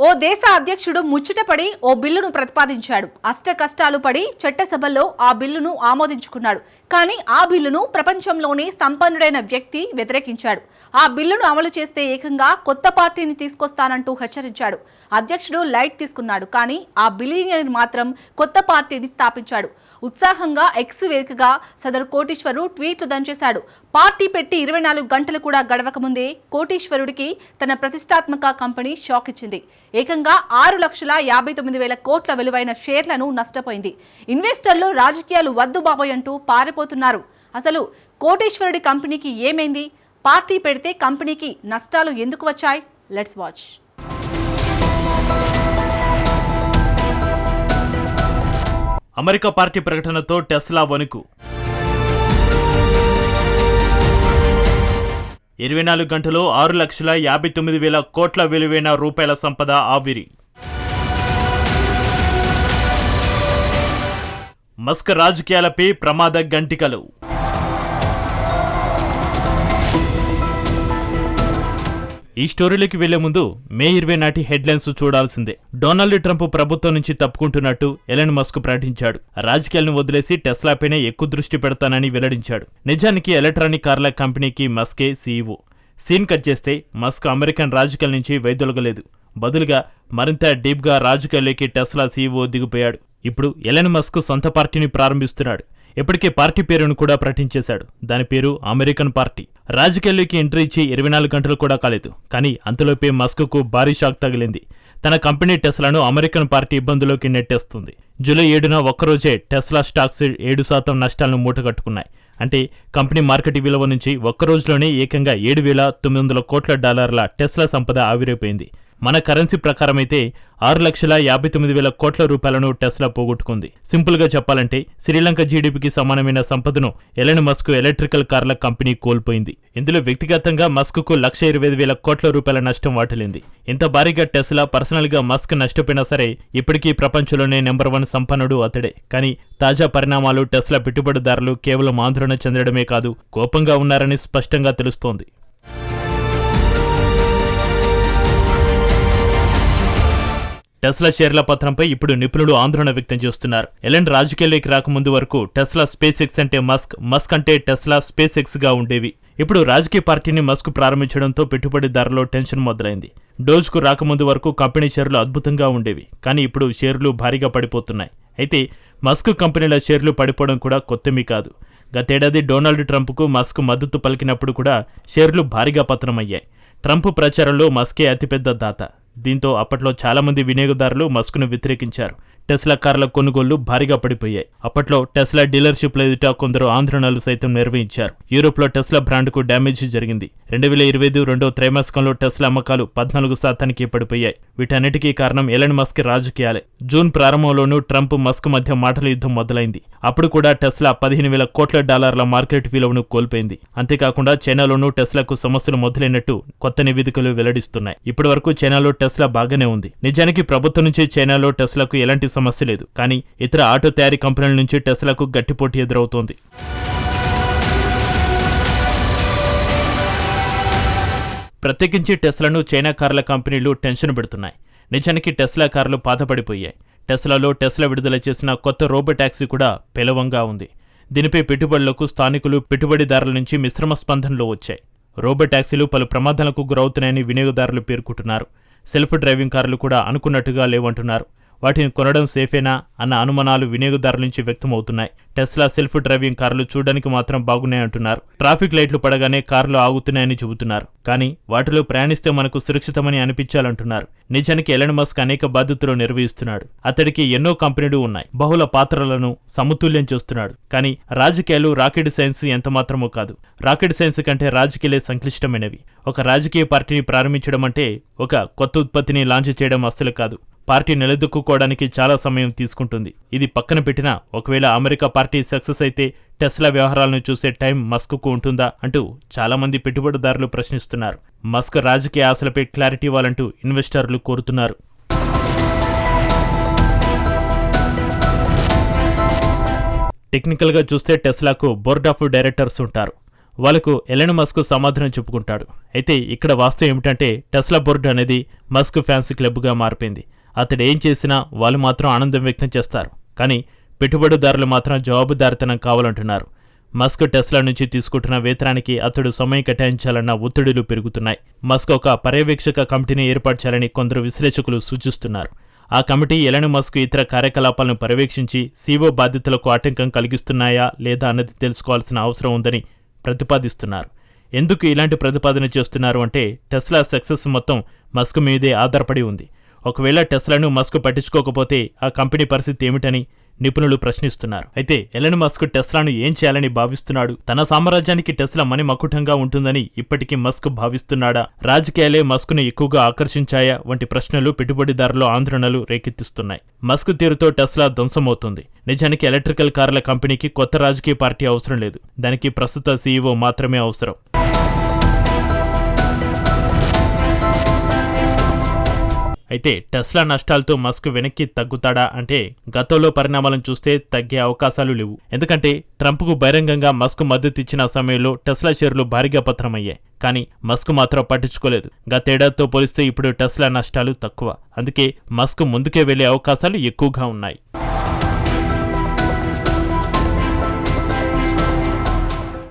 ఓ దేశ అధ్యక్షుడు ముచ్చటపడి ఓ బిల్లును ప్రతిపాదించాడు. అష్ట కష్టాలు పడి చట్టసభలో ఆ బిల్లును ఆమోదించుకున్నాడు. కానీ ఆ బిల్లును ప్రపంచంలోనే సంపన్నుడైన వ్యక్తి వ్యతిరేకించాడు. ఆ బిల్లును అమలు చేస్తే ఏకంగా కొత్త పార్టీని తీసుకొస్తానంటూ హెచ్చరించాడు. అధ్యక్షుడు లైట్ తీసుకున్నాడు. కానీ ఆ బిలియనీర్ మాత్రం కొత్త పార్టీని స్థాపించాడు. ఉత్సాహంగా ఎక్స్ వేదికగా సదరు కోటీశ్వరు ట్వీట్లు దంచేశాడు. పార్టీ పెట్టి ఇరవై నాలుగు గంటలు కూడా గడవక ముందే కోటీశ్వరుడికి తన ప్రతిష్టాత్మక కంపెనీ షాక్ ఇచ్చింది. ఏకంగా ఆరు లక్షల యాభై తొమ్మిది వేల కోట్ల విలువైన షేర్లను నష్టపోయింది. ఇన్వెస్టర్లు రాజకీయాలు వద్దు బాబోయ్ అంటూ పారిపోతున్నారు. అసలు కోటేశ్వరుడి కంపెనీకి ఏమైంది? పార్టీ పెడితే కంపెనీకి నష్టాలు ఎందుకు వచ్చాయి? Let's watch. అమెరికా పార్టీ ప్రకటనతో టెస్లా వణుకు. ఇరవై నాలుగు గంటలు ఆరు లక్షల యాభై తొమ్మిది వేల కోట్ల విలువైన రూపాయల సంపద ఆవిరి. మస్క్ రాజకీయాలపై ప్రమాద గంటికలు. ఈ స్టోరీలోకి వెళ్ళే ముందు మే ఇరవై నాటి హెడ్లైన్స్ చూడాల్సిందే. డొనాల్డ్ ట్రంప్ ప్రభుత్వం నుంచి తప్పుకుంటున్నట్టు ఎలన్ మస్క్ ప్రకటించాడు. రాజకీయాలను వదిలేసి టెస్లాపైనే ఎక్కువ దృష్టి పెడతానని వెల్లడించాడు. నిజానికి ఎలక్ట్రానిక్ కార్ల కంపెనీకి మస్కే సీఈఓ. సీన్ కట్ చేస్తే మస్క్ అమెరికన్ రాజకీయాల నుంచి వైదొలగలేదు. బదులుగా మరింత డీప్గా రాజకీయాల్లోకి టెస్లా సీఈఓ దిగిపోయాడు. ఇప్పుడు ఎలన్ మస్క్ సొంత పార్టీని ప్రారంభిస్తున్నాడు. ఇప్పటికే పార్టీ పేరును కూడా ప్రకటించేశాడు. దాని పేరు అమెరికన్ పార్టీ. రాజకీయాల్లోకి ఎంట్రీ ఇచ్చి ఇరవై నాలుగు గంటలు కూడా కాలేదు. కానీ అంతలోపే మస్క్కు భారీ షాక్ తగిలింది. తన కంపెనీ టెస్లాను అమెరికన్ పార్టీ ఇబ్బందులోకి నెట్టేస్తుంది. జూలై ఏడున ఒక్కరోజే టెస్లా స్టాక్స్ ఏడు శాతం నష్టాలను మూటగట్టుకున్నాయి. అంటే కంపెనీ మార్కెట్ విలువ నుంచి ఒక్క రోజులోనే ఏకంగా ఏడు వేల తొమ్మిది వందల కోట్ల డాలర్ల టెస్లా సంపద ఆవిరైపోయింది. మన కరెన్సీ ప్రకారం అయితే ఆరు లక్షల యాభై తొమ్మిది వేల కోట్ల రూపాయలను టెస్లా పోగొట్టుకుంది. సింపుల్గా చెప్పాలంటే శ్రీలంక జీడీపీకి సమానమైన సంపదను ఎలన్ మస్క్ ఎలక్ట్రికల్ కార్ల కంపెనీ కోల్పోయింది. ఇందులో వ్యక్తిగతంగా మస్క్కు లక్ష ఇరవై ఐదు వేల కోట్ల రూపాయల నష్టం వాటిల్లింది. ఇంత భారీగా టెస్లా పర్సనల్గా మస్క్ నష్టపోయినా సరే ఇప్పటికీ ప్రపంచంలోనే నెంబర్ వన్ సంపన్నుడు అతడే. కానీ తాజా పరిణామాలు టెస్లా పెట్టుబడిదారులు కేవలం ఆందోళన చెందడమే కాదు కోపంగా ఉన్నారని స్పష్టంగా తెలుస్తోంది. టెస్లా షేర్ల పత్రంపై ఇప్పుడు నిపుణులు ఆందోళన వ్యక్తం చేస్తున్నారు. ఎలెన్ రాజకీయాల్లోకి రాకముందు వరకు టెస్లా స్పేస్ ఎక్స్ అంటే మస్క్ మస్క్ అంటే టెస్లా స్పేస్ ఎక్స్గా ఉండేవి. ఇప్పుడు రాజకీయ పార్టీని మస్క్ ప్రారంభించడంతో పెట్టుబడిదారులో టెన్షన్ మొదలైంది. డోజ్కు రాకముందు వరకు కంపెనీ షేర్లు అద్భుతంగా ఉండేవి కానీ ఇప్పుడు షేర్లు భారీగా పడిపోతున్నాయి. అయితే మస్క్ కంపెనీల షేర్లు పడిపోవడం కూడా కొత్తమీ కాదు. గతేడాది డొనాల్డ్ ట్రంప్కు మస్క్ మద్దతు పలికినప్పుడు కూడా షేర్లు భారీగా పతనమయ్యాయి. ట్రంప్ ప్రచారంలో మస్కే అతిపెద్ద దాత. దీంతో అప్పట్లో చాలామంది వినియోగదారులు మస్క్ను వ్యతిరేకించారు. టెస్లా కార్ల కొనుగోళ్ళు భారీగా పడిపోయాయి. అప్పట్లో టెస్లా డీలర్షిప్ల ఎదుట కొందరు ఆందోళనలు సైతం నిర్వహించారు. యూరోప్లో టెస్లా బ్రాండ్కు డ్యామేజ్ జరిగింది. రెండు వేల ఇరవై ఐదు రెండో త్రైమాసికంలో టెస్లా అమ్మకాలు పద్నాలుగు శాతానికి పడిపోయాయి. వీటన్నిటికీ కారణం ఎలన్ మస్క్ రాజకీయాలే. జూన్ ప్రారంభంలోనూ ట్రంప్ మస్క్ మధ్య మాటల యుద్ధం మొదలైంది. అప్పుడు కూడా టెస్లా పదిహేను వేల కోట్ల డాలర్ల మార్కెట్ విలువను కోల్పోయింది. అంతేకాకుండా చైనాలోనూ టెస్లాకు సమస్యలు మొదలైనట్టు కొత్త నివేదికలు వెల్లడిస్తున్నాయి. ఇప్పటి వరకు చైనాలో టెస్లా బాగానే ఉంది. నిజానికి ప్రభుత్వం నుంచి చైనాలో టెస్లాకు ఎలాంటి సమస్య లేదు. కానీ ఇతర ఆటో తయారీ కంపెనీల నుంచి టెస్లాకు గట్టి పోటీ ఎదురవుతోంది. ప్రత్యేకించి టెస్లాను చైనా కార్ల కంపెనీలు టెన్షన్ పెడుతున్నాయి. నిజానికి టెస్లా కార్లు పాతపడిపోయాయి టెస్లాలో టెస్లా విడుదల చేసిన కొత్త రోబో ట్యాక్సీ కూడా పెలవంగా ఉంది. దీనిపై పెట్టుబడులకు స్థానికులు పెట్టుబడిదారుల నుంచి మిశ్రమ స్పందనలో వచ్చాయి. రోబో ట్యాక్సీలు పలు ప్రమాదాలకు గురవుతున్నాయని వినియోగదారులు పేర్కొంటున్నారు. సెల్ఫ్ డ్రైవింగ్ కార్లు కూడా అనుకున్నట్టుగా లేవంటున్నారు. వాటిని కొనడం సేఫేనా అన్న అనుమానాలు వినియోగదారుల నుంచి వ్యక్తమవుతున్నాయి. టెస్లా సెల్ఫ్ డ్రైవింగ్ కార్లు చూడడానికి మాత్రం బాగున్నాయంటున్నారు ట్రాఫిక్ లైట్లు పడగానే కార్లు ఆగుతున్నాయని చెబుతున్నారు. కానీ వాటిలో ప్రయాణిస్తే మనకు సురక్షితమని అనిపించాలంటున్నారు. నిజానికి ఎలన్ మస్క్ అనేక బాధ్యతలు నిర్వహిస్తున్నాడు. అతడికి ఎన్నో కంపెనీలు ఉన్నాయి. బహుళ పాత్రలను సమతుల్యం చేస్తున్నాడు. కానీ రాజకీయాలు రాకెట్ సైన్స్ ఎంతమాత్రమో కాదు. రాకెట్ సైన్స్ కంటే రాజకీయాలే సంక్లిష్టమైనవి. ఒక రాజకీయ పార్టీని ప్రారంభించడం అంటే ఒక కొత్త ఉత్పత్తిని లాంచ్ చేయడం అస్సలు కాదు. పార్టీ నిలదొక్కుకోవడానికి చాలా సమయం తీసుకుంటుంది. ఇది పక్కన పెట్టినా ఒకవేళ అమెరికా పార్టీ సక్సెస్ అయితే టెస్లా వ్యవహారాలను చూసే టైం మస్క్కు ఉంటుందా అంటూ చాలామంది పెట్టుబడిదారులు ప్రశ్నిస్తున్నారు. మస్క్ రాజకీయ ఆశలపై క్లారిటీ ఇవ్వాలంటూ ఇన్వెస్టర్లు కోరుతున్నారు. టెక్నికల్గా చూస్తే టెస్లాకు బోర్డ్ ఆఫ్ డైరెక్టర్స్ ఉంటారు. వాళ్ళకు ఎలెన్ మస్క్ సమాధానం చెప్పుకుంటాడు. అయితే ఇక్కడ వాస్తవం ఏమిటంటే టెస్లా బోర్డు అనేది మస్క్ ఫ్యాన్స్ క్లబ్గా మారిపోయింది. అతడు ఏం చేసినా వాళ్ళు మాత్రం ఆనందం వ్యక్తం చేస్తారు. కానీ పెట్టుబడిదారులు మాత్రం జవాబుదారితనం కావాలంటున్నారు. మస్క్ టెస్లా నుంచి తీసుకుంటున్న వేతనానికి అతడు సమయం కేటాయించాలన్న ఒత్తిడులు పెరుగుతున్నాయి. మస్క్ ఒక పర్యవేక్షక కమిటీని ఏర్పాటు చేయాలని కొందరు విశ్లేషకులు సూచిస్తున్నారు. ఆ కమిటీ ఎలన్ మస్క్ ఇతర కార్యకలాపాలను పర్యవేక్షించి సీఓ బాధ్యతలకు ఆటంకం కలిగిస్తున్నాయా లేదా అన్నది తెలుసుకోవాల్సిన అవసరం ఉందని ప్రతిపాదిస్తున్నారు. ఎందుకు ఇలాంటి ప్రతిపాదన చేస్తున్నారు అంటే టెస్లా సక్సెస్ మొత్తం మస్క్ మీదే ఆధారపడి ఉంది. ఒకవేళ టెస్లాను మస్క్ పట్టించుకోకపోతే ఆ కంపెనీ పరిస్థితి ఏమిటని నిపుణులు ప్రశ్నిస్తున్నారు. అయితే ఎలన్ మస్క్ టెస్లాను ఏం చేయాలని భావిస్తున్నాడు? తన సామ్రాజ్యానికి టెస్లా మని మకుటంగా ఉంటుందని ఇప్పటికీ మస్క్ భావిస్తున్నాడా? రాజకీయాలే మస్క్ను ఎక్కువగా ఆకర్షించాయా? వంటి ప్రశ్నలు పెట్టుబడిదారులు ఆందోళనలు రేకెత్తిస్తున్నాయి. మస్క్ తీరుతో టెస్లా ధ్వంసమవుతుంది. నిజానికి ఎలక్ట్రికల్ కార్ల కంపెనీకి కొత్త రాజకీయ పార్టీ అవసరం లేదు. దానికి ప్రస్తుత సీఈఓ మాత్రమే అవసరం. అయితే టెస్లా నష్టాలతో మస్క్ వెనక్కి తగ్గుతాడా అంటే గతంలో పరిణామాలను చూస్తే తగ్గే అవకాశాలు లేవు. ఎందుకంటే ట్రంప్కు బహిరంగంగా మస్క్ మద్దతు ఇచ్చిన సమయంలో టెస్లా షేర్లు భారీగా పత్రమయ్యాయి కానీ మస్క్ మాత్రం పట్టించుకోలేదు. గతేడాదితో పోలిస్తే ఇప్పుడు టెస్లా నష్టాలు తక్కువ. అందుకే మస్క్ ముందుకే వెళ్ళే అవకాశాలు ఎక్కువగా ఉన్నాయి.